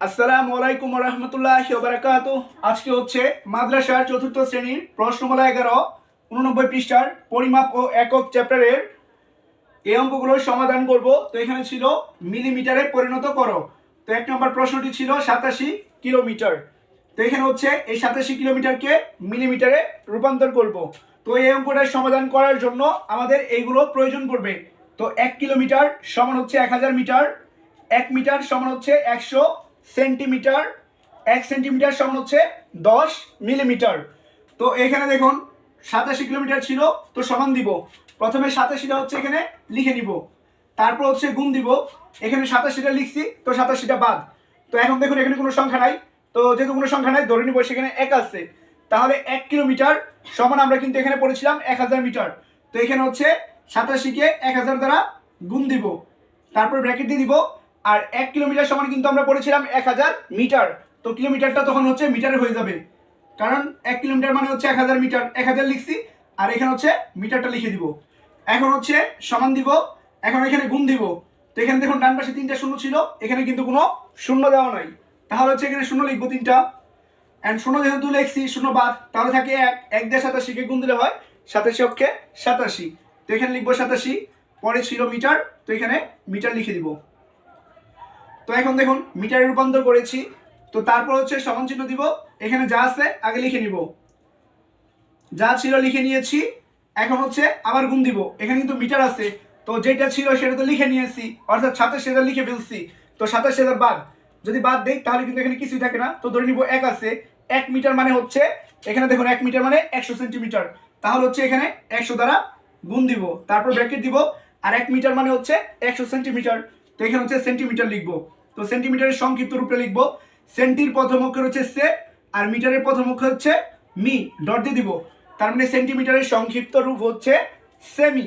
আসসালামু আলাইকুম রহমতুল্লাহ বারাকাতু আজকে হচ্ছে মাদ্রাসার চতুর্থ শ্রেণির প্রশ্নমালা এগারো, উননব্বই পৃষ্ঠার পরিমাপ ও একক চ্যাপ্টারের এই অঙ্কগুলোর সমাধান করব। তো এখানে ছিল মিলিমিটারে পরিণত করো। তো এক নম্বর প্রশ্নটি ছিল সাতাশি কিলোমিটার। তো এখানে হচ্ছে এই সাতাশি কিলোমিটারকে মিলিমিটারে রূপান্তর করব। তো এই অঙ্কটার সমাধান করার জন্য আমাদের এইগুলো প্রয়োজন পড়বে। তো এক কিলোমিটার সমান হচ্ছে এক হাজার মিটার, এক মিটার সমান হচ্ছে একশো সেন্টিমিটার, এক সেন্টিমিটার সমান হচ্ছে দশ মিলিমিটার। তো এখানে দেখুন, সাতাশি কিলোমিটার ছিল, তো সমান দিব। প্রথমে সাতাশিটা হচ্ছে এখানে লিখে নিব। তারপর হচ্ছে গুণ দিব। এখানে সাতাশিটা লিখছি, তো সাতাশিটা বাদ। তো এখন দেখুন, এখানে কোনো সংখ্যা নাই। তো যেহেতু কোনো সংখ্যা নাই, ধরে নিব সেখানে এক আছে। তাহলে এক কিলোমিটার সমান আমরা কিন্তু এখানে পড়েছিলাম এক হাজার মিটার। তো এখানে হচ্ছে সাতাশিকে এক হাজার দ্বারা গুণ দিব। তারপর ব্র্যাকেট দিয়ে দিব। আর এক কিলোমিটার সমান কিন্তু আমরা পড়েছিলাম এক হাজার মিটার। তো কিলোমিটারটা তখন হচ্ছে মিটারে হয়ে যাবে। কারণ এক কিলোমিটার মানে হচ্ছে এক হাজার মিটার। এক হাজার লিখছি, আর এখানে হচ্ছে মিটারটা লিখে দিব। এখন হচ্ছে সমান দিব, এখন এখানে গুণ দিব। তো এখানে দেখুন, ডান পাশে তিনটা শূন্য ছিল, এখানে কিন্তু কোনো শূন্য দেওয়া নাই। তাহলে হচ্ছে এখানে শূন্য লিখব তিনটা। অ্যান্ড শূন্য যেহেতু লিখছি, শূন্য বাদ, তাহলে থাকে এক। এক দিয়ে সাতাশিকে গুণ দিলে হয় সাতাশি অক্ষে সাতাশি। তো এখানে লিখব সাতাশি, পরে ছিল মিটার। তো এখানে মিটার লিখে দিব। তো এখন দেখুন, মিটারে রূপান্তর করেছি। তো তারপর হচ্ছে সমান চিহ্ন দিব। এখানে যা আছে, আগে লিখে নিব। যা ছিল লিখে নিয়েছি। এখন হচ্ছে আবার গুণ দিব। এখানে কিন্তু মিটার আছে। তো যেটা ছিল সেটা তো লিখে নিয়েছি। অর্থাৎ সাতাশ হাজার লিখে ফেলছি। তো সাতাশ হাজার বাদ। যদি বাদ দেই, তাহলে কিন্তু এখানে কিছুই থাকে না। তো ধরে নিব এক আছে। এক মিটার মানে হচ্ছে, এখানে দেখুন এক মিটার মানে একশো সেন্টিমিটার। তাহলে হচ্ছে এখানে একশো দ্বারা গুণ দিব। তারপর ব্র্যাকেট দিব। আর এক মিটার মানে হচ্ছে একশো সেন্টিমিটার। তো এখানে হচ্ছে সেন্টিমিটার লিখব। তো সেন্টিমিটারের সংক্ষিপ্ত রূপে লিখব। সেন্টির প্রথম অক্ষর হচ্ছে সে আর মিটারের প্রথম অক্ষর হচ্ছে মি ডট দিয়ে দিব। তার মানে সেন্টিমিটারের সংক্ষিপ্ত রূপ হচ্ছে সেমি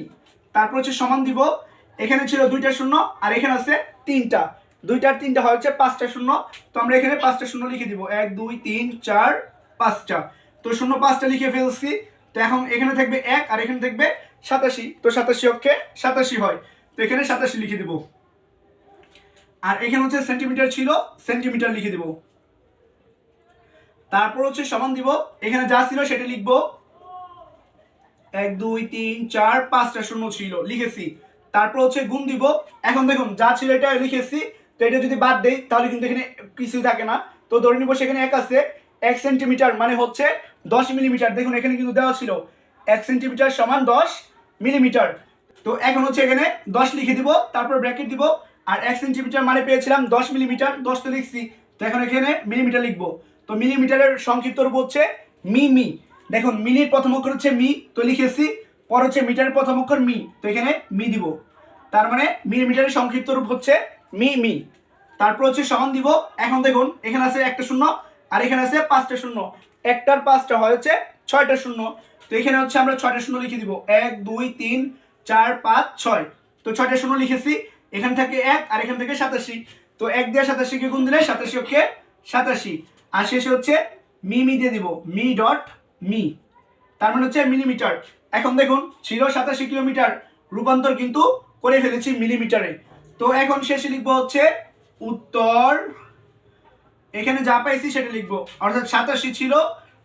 তারপর হচ্ছে সমান দিব। এখানে ছিল দুইটা শূন্য আর এখানে আছে তিনটা। দুইটার তিনটা হচ্ছে পাঁচটা শূন্য। তো আমরা এখানে পাঁচটা শূন্য লিখে দিব। এক, দুই, তিন, চার, পাঁচটা। তো শূন্য, পাঁচটা লিখে ফেলছি। তো এখন এখানে থাকবে এক আর এখানে থাকবে সাতাশি। তো সাতাশি অক্ষে সাতাশি হয়। তো এখানে সাতাশি লিখে দিব। আর এখানে হচ্ছে সেন্টিমিটার ছিল সেন্টিমিটার লিখে দিব। তারপর হচ্ছে সমান দিব, এখানে যা ছিল সেটা লিখব। এক, দুই, তিন, চার, পাঁচটা শূন্য ছিল, লিখেছি। তারপর হচ্ছে গুণ দিব। এখন দেখুন, যা ছিল এটা লিখেছি, তো এটা যদি বাদ দেই, তাহলে কিন্তু এখানে কিছুই থাকে না। তো ধরে নিব সেখানে এক আছে, এক সেন্টিমিটার মানে হচ্ছে দশ মিলিমিটার দেখুন, এখানে কিন্তু দেওয়া ছিল, এক সেন্টিমিটার সমান দশ মিলিমিটার তো এখন হচ্ছে এখানে দশ লিখে দিব, তারপর ব্র্যাকেট দিব। আর এক সেন্টিমিটার মানে পেয়েছিলাম দশ মিলিমিটার দশ তো লিখছি। তো এখন এখানে মিলিমিটার লিখব। তো মিলিমিটারের সংক্ষিপ্ত রূপ হচ্ছে মি মি দেখুন মিলির প্রথম অক্ষর হচ্ছে মি, তো লিখেছি। পর হচ্ছে মিটারের প্রথম অক্ষর মি, তো এখানে মি দিব। তার মানে মিলিমিটারের সংক্ষিপ্ত রূপ হচ্ছে মি মি তারপর হচ্ছে সমান দিব, এখন দেখুন, এখানে আছে একটা শূন্য আর এখানে আছে পাঁচটা শূন্য। একটার পাঁচটা হয় হচ্ছে ছয়টা শূন্য। তো এখানে হচ্ছে আমরা ছয়টা শূন্য লিখে দিব। এক, দুই, তিন, চার, পাঁচ, ছয়। তো ছয়টা শূন্য লিখেছি। এখান থেকে এক, আর এখান থেকে সাতাশি। তো এক দিয়ে সাতাশিকে গুণ দিলে সাতাশি অক্ষে সাতাশি। আর শেষে হচ্ছে মি মি দিয়ে দিব। মি ডট মি। তার মানে হচ্ছে মিলিমিটার। এখন দেখুন, ছিল সাতাশি কিলোমিটার। রূপান্তর কিন্তু করে ফেলেছি মিলিমিটারে। তো এখন শেষে লিখব হচ্ছে উত্তর। এখানে যা পাইছি সেটা লিখব। অর্থাৎ সাতাশি ছিল,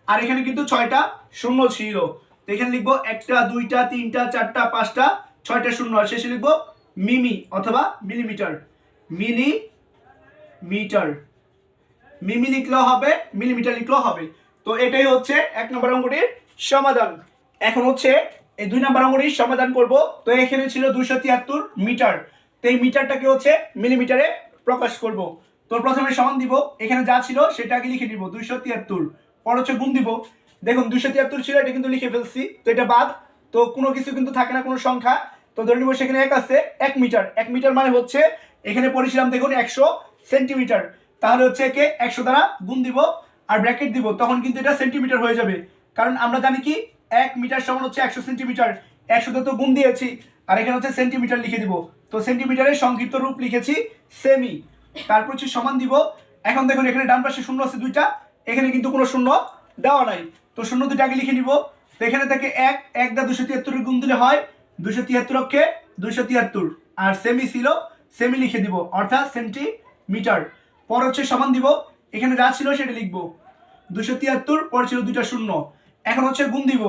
আর এখানে কিন্তু ছয়টা শূন্য ছিল। তো এখানে লিখব একটা, দুইটা, তিনটা, চারটা, পাঁচটা, ছয়টা শূন্য। আর শেষে লিখব মিমি অথবা মিলিমিটার। মিলি মিটার। মিমি লিখলেও হবে, মিলিমিটার লিখলেও হবে। তো এটাই হচ্ছে এক নম্বর অঙ্কটির সমাধান। এখন হচ্ছে এই দুই নম্বর অঙ্কটির সমাধান করব। তো এখানে ছিল দুশো তিয়াত্তর মিটার। তো এই মিটারটাকে হচ্ছে মিলিমিটারে প্রকাশ করব। তো প্রথমে সমান দিব। এখানে যা ছিল সেটাকে লিখে দিব দুইশো তিয়াত্তর। পর হচ্ছে গুণ দিব। দেখুন, দুইশো তিয়াত্তর ছিল, এটা কিন্তু লিখে ফেলছি। তো এটা বাদ। তো কোনো কিছু কিন্তু থাকে না, কোনো সংখ্যা। তো ধরে নিব সেখানে এক আছে, এক মিটার। এক মিটার মানে হচ্ছে, এখানে পড়েছিলাম দেখুন একশো সেন্টিমিটার। তাহলে হচ্ছে একে একশো দ্বারা গুণ দিব আর ব্র্যাকেট দিব, তখন কিন্তু এটা সেন্টিমিটার হয়ে যাবে। কারণ আমরা জানি কি, এক মিটার সমান হচ্ছে একশো সেন্টিমিটার। একশোতে তো গুণ দিয়েছি, আর এখানে হচ্ছে সেন্টিমিটার লিখে দিব। তো সেন্টিমিটারের সংক্ষিপ্ত রূপ লিখেছি, সেমি। তারপর হচ্ছে সমান দিব, এখন দেখুন এখানে ডান পাশে শূন্য আছে দুইটা, এখানে কিন্তু কোনো শূন্য দেওয়া নাই। তো শূন্য দুইটা আগে লিখে নিব। তো এখানে থেকে এক এক দা দুশো তিয়াত্তরের গুণ দিলে হয় দুশো তিয়াত্তর অক্ষে দুশো তিয়াত্তর। আর সেমি ছিল সেমি লিখে দিব। অর্থাৎ সেন্টিমিটার পর হচ্ছে সমান দিব। এখানে যা ছিল সেটা লিখব। দুশো তিয়াত্তর, পর ছিল দুইটা শূন্য। এখন হচ্ছে গুণ দিব।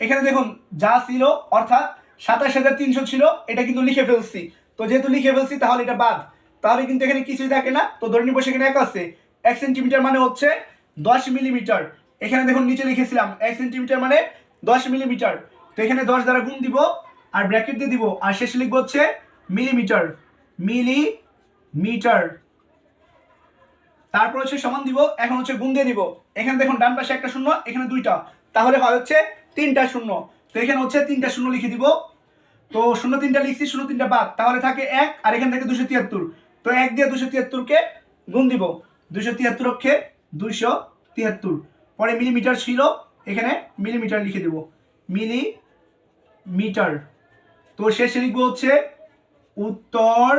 এখানে দেখুন, যা ছিল, অর্থাৎ সাতাশ হাজার তিনশো ছিল, এটা কিন্তু লিখে ফেলছি। তো যেহেতু লিখে ফেলছি, তাহলে এটা বাদ। তাহলে কিন্তু এখানে কিছুই থাকে না। তো ধরে নিব সেখানে এক আছে। এক সেন্টিমিটার মানে হচ্ছে দশ মিলিমিটার এখানে দেখুন, নিচে লিখেছিলাম, এক সেন্টিমিটার মানে দশ মিলিমিটার তো এখানে দশ দ্বারা গুণ দিব। আর ব্র্যাকেট দিয়ে দিব, আর শেষে লিখব হচ্ছে মিলিমিটার মিলি মিটার তারপর হচ্ছে সমান দিব, এখন হচ্ছে গুণ দিয়ে দিব। এখানে দেখুন ডান পাশে একটা শূন্য, এখানে দুইটা। তাহলে হয় হচ্ছে তিনটা শূন্য। তো এখানে হচ্ছে তিনটা শূন্য লিখে দিব। তো শূন্য তিনটা লিখছি, শূন্য তিনটা বাদ। তাহলে থাকে এক, আর এখান থেকে দুশো তিয়াত্তর। তো এক দিয়ে দুশো তিয়াত্তরকে গুণ দিব। দুশো তিয়াত্তর অক্ষে দুইশো তিয়াত্তর। পরে মিলিমিটার ছিল, এখানে মিলিমিটার লিখে দেব। মিলি মিটার তো শেষে লিখব হচ্ছে উত্তর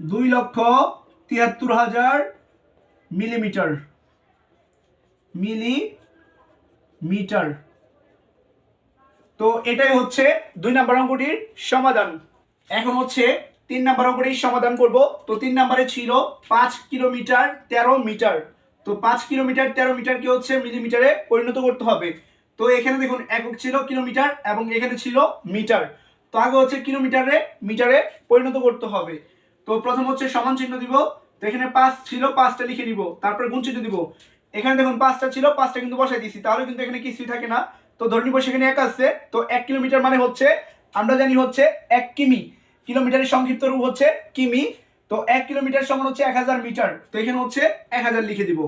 দুই লক্ষ তিয়াত্তর হাজার মিলিমিটার। মিলি মিটার তো এটাই হচ্ছে দুই নাম্বার অঙ্কটির সমাধান। এখন হচ্ছে তিন নাম্বার অঙ্কটির সমাধান করব। তো তিন নাম্বারে ছিল পাঁচ কিলোমিটার তেরো মিটার। তো পাঁচ কিলোমিটার তেরো মিটারকে হচ্ছে মিলিমিটারে পরিণত করতে হবে। তো এখানে দেখুন একক ছিল কিলোমিটার এবং এখানে ছিল মিটার। তো আগে হচ্ছে কিলোমিটারে, মিটারে পরিণত করতে হবে। তো প্রথম হচ্ছে সমান চিহ্ন দিব। তো এখানে পাঁচ ছিল, পাঁচটা লিখে দিব। তারপরে গুণ চিহ্ন দিব। এখানে দেখুন, পাঁচটা ছিল, পাঁচটা কিন্তু বসাই দিয়েছি তাহলে কিন্তু এখানে কিছুই থাকে না। তো ধরে নিব, সেখানে এক আছে। তো এক কিলোমিটার মানে হচ্ছে, আমরা জানি হচ্ছে এক কিমি। কিলোমিটারের সংক্ষিপ্ত রূপ হচ্ছে কিমি। তো এক কিলোমিটার সমান হচ্ছে এক হাজার মিটার। তো এখানে হচ্ছে এক হাজার লিখে দিব।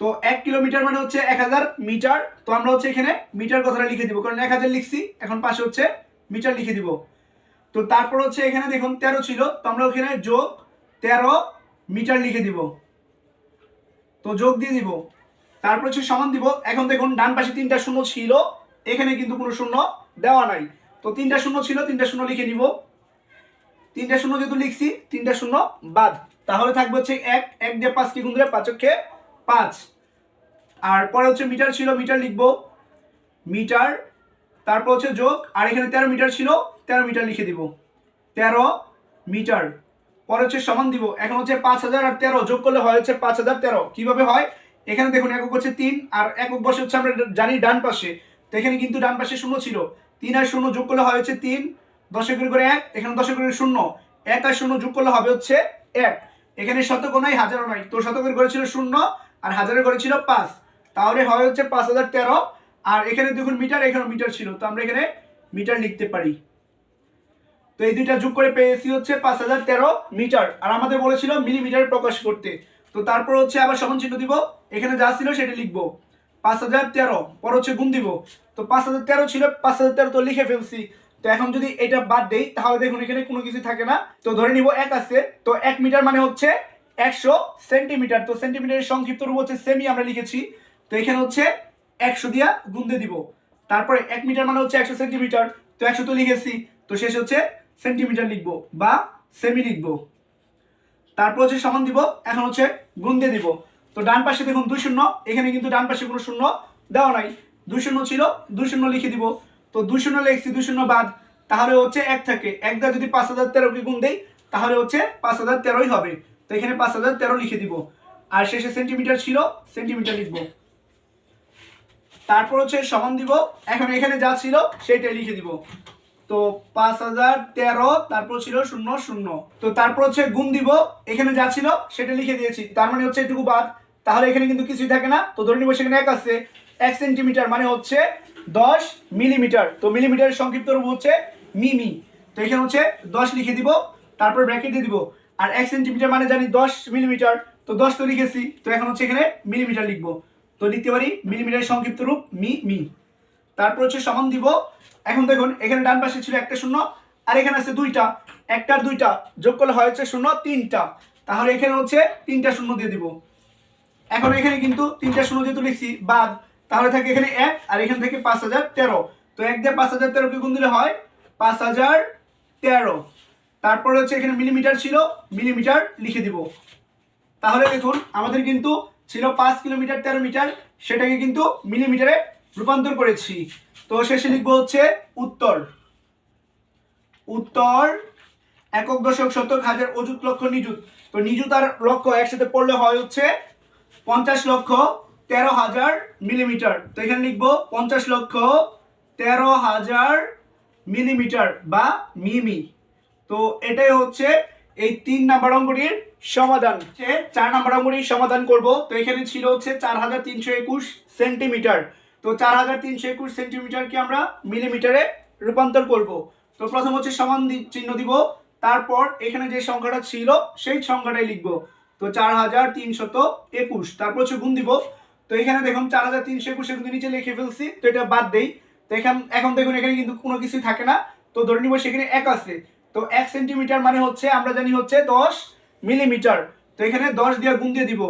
তো এক কিলোমিটার মানে হচ্ছে এক হাজার মিটার। তো আমরা হচ্ছে এখানে মিটার কথাটা লিখে দিব, কারণ এক হাজার লিখছি, এখন পাশে হচ্ছে মিটার লিখে দিব। তো তারপর হচ্ছে এখানে দেখুন, তেরো ছিল, তো আমরা ওখানে যোগ তেরো মিটার লিখে দিব। তো যোগ দিয়ে দিব। তারপর হচ্ছে সমান দিব, এখন দেখুন, ডান পাশে তিনটা শূন্য ছিল, এখানে কিন্তু কোনো শূন্য দেওয়া নাই। তো তিনটা শূন্য ছিল, তিনটা শূন্য লিখে নিব। তিনটা শূন্য যেহেতু লিখছি, তিনটা শূন্য বাদ। তাহলে থাকবে হচ্ছে এক এক দিয়ে পাঁচ কি গুণ দিলে পাঁচকে পাঁচ। আর পরে হচ্ছে মিটার ছিল, মিটার লিখব। মিটার, তারপর হচ্ছে যোগ, আর এখানে তেরো মিটার ছিল, তেরো মিটার লিখে দিব। তেরো মিটার, পরে হচ্ছে সমান দিব। এখন হচ্ছে পাঁচ হাজার আর তেরো, যোগ করলে হয় হচ্ছে পাঁচ হাজার তেরো। কীভাবে হয়? এখানে দেখুন একক হচ্ছে তিন, আর একক বসে হচ্ছে আমরা জানি ডান পাশে। তো এখানে কিন্তু ডান পাশে শূন্য ছিল। তিন আর শূন্য যোগ করলে হয় হচ্ছে তিন, দশে করে করে এক, এখানে দশে করে শূন্য। এক আর শূন্য যোগ করলে হবে হচ্ছে এক। এখানে শতক নাই, হাজারও নয় তো শতকের করে ছিল শূন্য আর হাজারের করে ছিল পাঁচ। তাহলে হয় হচ্ছে পাঁচ হাজার তেরো। আর এখানে দেখুন মিটার এখানে মিটার ছিল। তো আমরা এখানে মিটার লিখতে পারি। তো এই দুইটা যোগ করে পেয়েছি হচ্ছে পাঁচ হাজার তেরো মিটার। আর আমাদের বলেছিল মিলিমিটার প্রকাশ করতে। তো তারপর হচ্ছে আবার সমান চিহ্ন দিব। এখানে যা ছিল সেটা লিখব। পাঁচ হাজার তেরো, পর হচ্ছে গুণ দিব। তো পাঁচ হাজার তেরো ছিল, পাঁচ হাজার তেরো তো লিখে ফেলছি। তো এখন যদি এটা বাদ দেই, তাহলে দেখুন এখানে কোনো কিছু থাকে না। তো ধরে নিব এক আছে। তো এক মিটার মানে হচ্ছে একশো সেন্টিমিটার। তো সেন্টিমিটারের সংক্ষিপ্ত রূপ হচ্ছে সেমি আমরা লিখেছি। তো এখানে হচ্ছে একশো দিয়া দিয়ে দিব। তারপরে এক মিটার মানে হচ্ছে একশো সেন্টিমিটার। তো একশো তো লিখেছি। তো শেষ হচ্ছে সেন্টিমিটার লিখব বা সেমি লিখব। তারপর হচ্ছে সমান দিব, এখন হচ্ছে গুণ দিয়ে দিব। তো ডান পাশে দেখুন দুই শূন্য। এখানে কিন্তু ডান পাশে কোনো শূন্য দেওয়া নাই। দুই শূন্য ছিল, দুই শূন্য লিখে দিব। তো দুই শূন্য লিখছি, দুই শূন্য বাদ। তাহলে হচ্ছে এক থাকে। এক দা যদি পাঁচ হাজার তেরোকে গুণ দেই, তাহলে হচ্ছে পাঁচ হাজার তেরোই হবে। তো এখানে পাঁচ হাজার তেরো লিখে দিব। আর শেষে সেন্টিমিটার ছিল সেন্টিমিটার লিখব। তারপর হচ্ছে সমান দিব, এখন এখানে যা ছিল সেটাই লিখে দিব। তো পাঁচ হাজার তেরো, তারপর ছিল শূন্য শূন্য। তো তারপর হচ্ছে গুণ দিব, এখানে যা ছিল সেটা লিখে দিয়েছি। তার মানে হচ্ছে এটুকু বাদ। তাহলে এখানে কিন্তু কিছুই থাকে না। তো ধরে নিব সেখানে এক আছে, এক সেন্টিমিটার মানে হচ্ছে দশ মিলিমিটার। তো মিলিমিটারের সংক্ষিপ্ত রূপ হচ্ছে মিমি। তো এখানে হচ্ছে দশ লিখে দিব, তারপর ব্র্যাকেট দিয়ে দিব। আর এক সেন্টিমিটার মানে জানি দশ মিলিমিটার, তো দশ তো লিখেছি, তো এখন হচ্ছে এখানে মিলিমিটার লিখব। তো লিখতে পারি মিলিমিটারের সংক্ষিপ্ত রূপ মি মি। তারপর হচ্ছে সমান দিব, এখন দেখুন, এখানে ডান পাশে ছিল একটা শূন্য, আর এখানে আছে দুইটা। একটা দুইটা যোগ করলে হয় হচ্ছে শূন্য, তিনটা। তাহলে এখানে হচ্ছে তিনটা শূন্য দিয়ে দিব। এখন এখানে কিন্তু তিনটা শূন্য যেহেতু লিখছি, বাদ, তাহলে থাকে এখানে এক, আর এখান থেকে পাঁচ হাজার তেরো। তো এক দিয়ে পাঁচ হাজার তেরোকে গুণ দিলে হয় পাঁচ হাজার তেরো। তারপরে হচ্ছে এখানে মিলিমিটার ছিল মিলিমিটার লিখে দিব। তাহলে দেখুন, আমাদের কিন্তু ছিল পাঁচ কিলোমিটার তেরো মিটার, সেটাকে কিন্তু মিলিমিটারে রূপান্তর করেছি। তো শেষে লিখব হচ্ছে উত্তর। উত্তর, একক দশক শতক হাজার অযুত লক্ষ নিযুত। তো নিযুত আর লক্ষ একসাথে পড়লে হয় হচ্ছে পঞ্চাশ লক্ষ তেরো হাজার মিলিমিটার তো এখানে লিখব পঞ্চাশ লক্ষ তেরো হাজার মিলিমিটার বা মিমি। তো এটাই হচ্ছে এই তিন নাম্বার অঙ্কটির সমাধান। চার নাম্বার অঙ্কটির সমাধান করব। তো এখানে ছিল হচ্ছে চার হাজার তিনশো একুশ সেন্টিমিটার। তো চার হাজার তিনশো একুশ সেন্টিমিটারকে আমরা মিলিমিটারে রূপান্তর করব। তো প্রথম হচ্ছে সমান চিহ্ন দিব। তারপর এখানে যে সংখ্যাটা ছিল, সেই সংখ্যাটাই লিখব। তো চার হাজার তিনশত একুশ। তারপর হচ্ছে গুণ দিব। তো এখানে দেখুন চার হাজার তিনশো একুশে কিন্তু নিচে লিখে ফেলছি। তো এটা বাদ দেই। তো এখান এখন দেখুন এখানে কিন্তু কোনো কিছুই থাকে না। তো ধরে নিব সেখানে এক আছে। তো এক সেন্টিমিটার মানে হচ্ছে, আমরা জানি হচ্ছে দশ মিলিমিটার তো এখানে দশ দিয়ে গুণ দিয়ে দিব।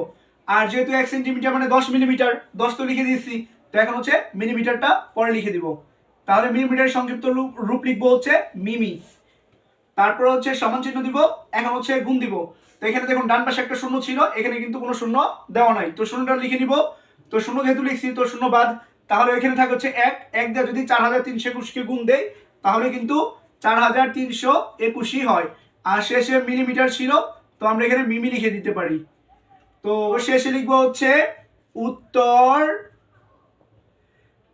আর যেহেতু এক সেন্টিমিটার মানে দশ মিলিমিটার দশ তো লিখে দিয়েছি। তো এখন হচ্ছে মিলিমিটারটা পরে লিখে দিব। তাহলে মিলিমিটারের সংক্ষিপ্ত রূপ লিখব হচ্ছে মিমি। তারপর হচ্ছে সমান চিহ্ন দিব, এখন হচ্ছে গুণ দিব। তো এখানে দেখুন, ডান পাশে একটা শূন্য ছিল, এখানে কিন্তু কোনো শূন্য দেওয়া নাই। তো শূন্যটা লিখে নিব। তো শূন্য যেহেতু লিখছি, তো শূন্য বাদ। তাহলে এখানে থাকে হচ্ছে এক। এক দিয়ে যদি চার হাজার তিনশো একুশকে গুণ দেয় তাহলে কিন্তু চার হাজার তিনশো একুশই হয়। আর শেষে মিলিমিটার ছিল, তো আমরা এখানে মিমি লিখে দিতে পারি। তো শেষে লিখব হচ্ছে উত্তর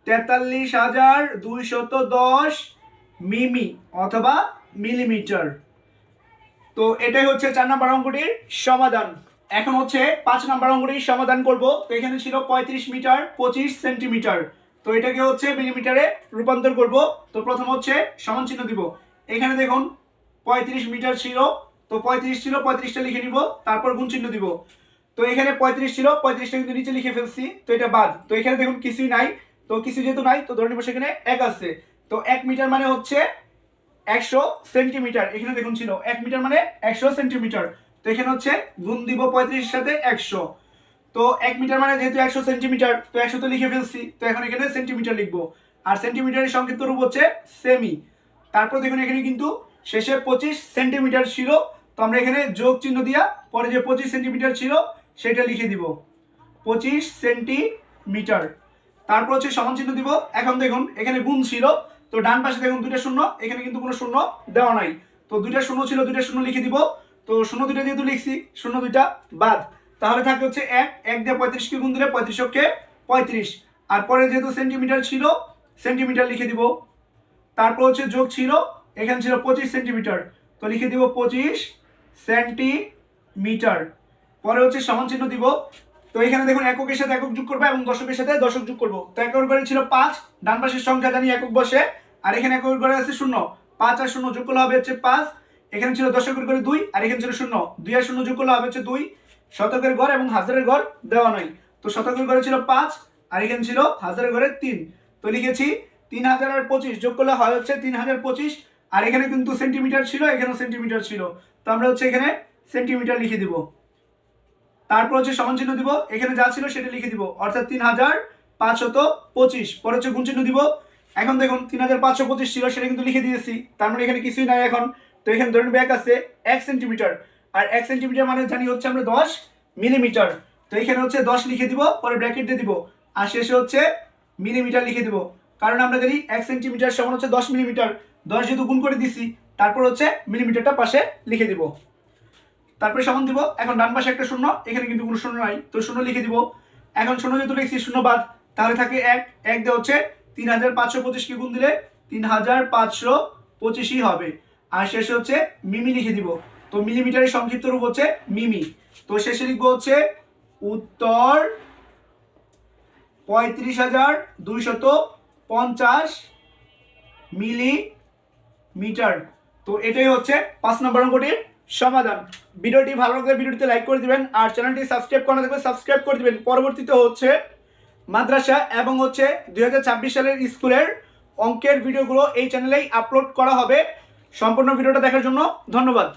তেতাল্লিশ হাজার দুইশত দশ মিমি অথবা মিলিমিটার। তো এটাই হচ্ছে চার নাম্বার অঙ্কটির সমাধান। এখন হচ্ছে পাঁচ নাম্বার অঙ্কটির সমাধান করব। তো এখানে ছিল পঁয়ত্রিশ মিটার, পঁচিশ সেন্টিমিটার। তো এটাকে হচ্ছে মিলিমিটারে রূপান্তর করব। তো প্রথম হচ্ছে সমান চিহ্ন দিব। এখানে দেখুন, পঁয়ত্রিশ মিটার ছিল। তো পঁয়ত্রিশ ছিল, পঁয়ত্রিশটা লিখে নিব, তারপর গুণ চিহ্ন দিব। তো এখানে পঁয়ত্রিশ ছিল, পঁয়ত্রিশটা কিন্তু নিচে লিখে ফেলছি, তো এটা বাদ। তো এখানে দেখুন, কিছুই নাই। তো কিছু যেহেতু নাই, তো ধরে নিব সেখানে এক আছে। তো এক মিটার মানে হচ্ছে একশো সেন্টিমিটার। এখানে দেখুন ছিল, এক মিটার মানে একশো সেন্টিমিটার। তো এখানে হচ্ছে গুণ দিব পঁয়ত্রিশের সাথে একশো। তো এক মিটার মানে যেহেতু একশো সেন্টিমিটার তো একশো তো লিখে ফেলছি, তো এখন এখানে সেন্টিমিটার লিখব। আর সেন্টিমিটারের সংক্ষিপ্ত রূপ হচ্ছে সেমি তারপর দেখুন এখানে কিন্তু শেষে পঁচিশ সেন্টিমিটার ছিল, তো আমরা এখানে যোগ চিহ্ন দিয়া পরে যে পঁচিশ সেন্টিমিটার ছিল, সেটা লিখে দিব। পঁচিশ সেন্টিমিটার তারপর হচ্ছে সমান চিহ্ন দিব। এখন দেখুন, এখানে গুণ ছিল, তো ডান পাশে দেখুন দুইটা শূন্য, এখানে কিন্তু কোনো শূন্য দেওয়া নাই। তো দুইটা শূন্য ছিল, দুইটা শূন্য লিখে দিব। তো শূন্য দুইটা যেহেতু লিখছি, শূন্য দুইটা বাদ। তাহলে থাকে হচ্ছে এক এক দিয়ে পঁয়ত্রিশকে গুণ দিলে পঁয়ত্রিশকে পঁয়ত্রিশ। আর পরে যেহেতু সেন্টিমিটার ছিল সেন্টিমিটার লিখে দিব। তারপর হচ্ছে যোগ ছিল, এখানে ছিল পঁচিশ সেন্টিমিটার তো লিখে দিব পঁচিশ সেন্টিমিটার পরে হচ্ছে সমান চিহ্ন দিব। তো এখানে দেখুন এককের সাথে একক যোগ করব এবং দশকের সাথে দশক যোগ করব। তো একক ঘরে ছিল পাঁচ, ডান পাশের সংখ্যা জানি একক বসে। আর এখানে একক ঘরে আছে শূন্য। পাঁচ আর শূন্য যোগ করলে হবে হচ্ছে পাঁচ। এখানে ছিল দশকের ঘরে দুই, আর এখানে ছিল শূন্য। দুই আর শূন্য যোগ করলে হবে হচ্ছে দুই। শতকের ঘর এবং হাজারের ঘর দেওয়া নয় তো শতকের ঘরে ছিল পাঁচ, আর এখানে ছিল হাজারের ঘরে তিন। তো লিখেছি, তিন হাজার আর পঁচিশ যোগ করলে হয় হচ্ছে তিন হাজার পঁচিশ, আর এখানে কিন্তু সেন্টিমিটার ছিল, এখানেও সেন্টিমিটার ছিল। তো আমরা হচ্ছে এখানে সেন্টিমিটার লিখে দিব। তারপর হচ্ছে সমান চিহ্ন দিব, এখানে যা ছিল সেটা লিখে দিব। অর্থাৎ তিন হাজার পাঁচশত পঁচিশ পরে হচ্ছে গুণ চিহ্ন দিব। এখন দেখুন, তিন হাজার পাঁচশো পঁচিশ ছিল, সেটা কিন্তু লিখে দিয়েছি। তার মানে এখানে কিছুই নাই এখন। তো এখানে ধরে ব্যাক আছে এক সেন্টিমিটার আর এক সেন্টিমিটার মানে জানি হচ্ছে আমরা দশ মিলিমিটার তো এখানে হচ্ছে দশ লিখে দিব, পরে ব্র্যাকেট দিয়ে দিব। আর শেষে হচ্ছে মিলিমিটার লিখে দিব। কারণ আমরা জানি এক সেন্টিমিটার সমান হচ্ছে দশ মিলিমিটার দশ যেহেতু গুণ করে দিছি, তারপর হচ্ছে মিলিমিটারটা পাশে লিখে দিব। তারপরে সমান দিব, এখন ডান পাশে একটা শূন্য, এখানে কিন্তু কোনো শূন্য নাই, তো শূন্য লিখে দিব। এখন শূন্য যেহেতু লিখছি, শূন্য বাদ, তাহলে থাকে এক। এক দিয়ে হচ্ছে তিন হাজার পাঁচশো পঁচিশকে গুণ দিলে তিন হাজার পাঁচশো পঁচিশই হবে। আর শেষে হচ্ছে মিমি লিখে দিব। তো মিলিমিটারের সংক্ষিপ্ত রূপ হচ্ছে মিমি। তো শেষে লিখব হচ্ছে উত্তর পঁয়ত্রিশ হাজার দুইশত পঞ্চাশ মিলিমিটার। তো এটাই হচ্ছে পাঁচ নম্বর অঙ্কটির সমাধান। ভিডিওটি ভালো লাগলে ভিডিওটিতে লাইক করে দিবেন আর চ্যানেলটি সাবস্ক্রাইব করা থাকলে সাবস্ক্রাইব করে দিবেন। পরবর্তীতে হচ্ছে মাদ্রাসা এবং হচ্ছে দু হাজার ছাব্বিশ সালের স্কুলের অঙ্কের ভিডিওগুলো এই চ্যানেলেই আপলোড করা হবে। সম্পূর্ণ ভিডিওটা দেখার জন্য ধন্যবাদ।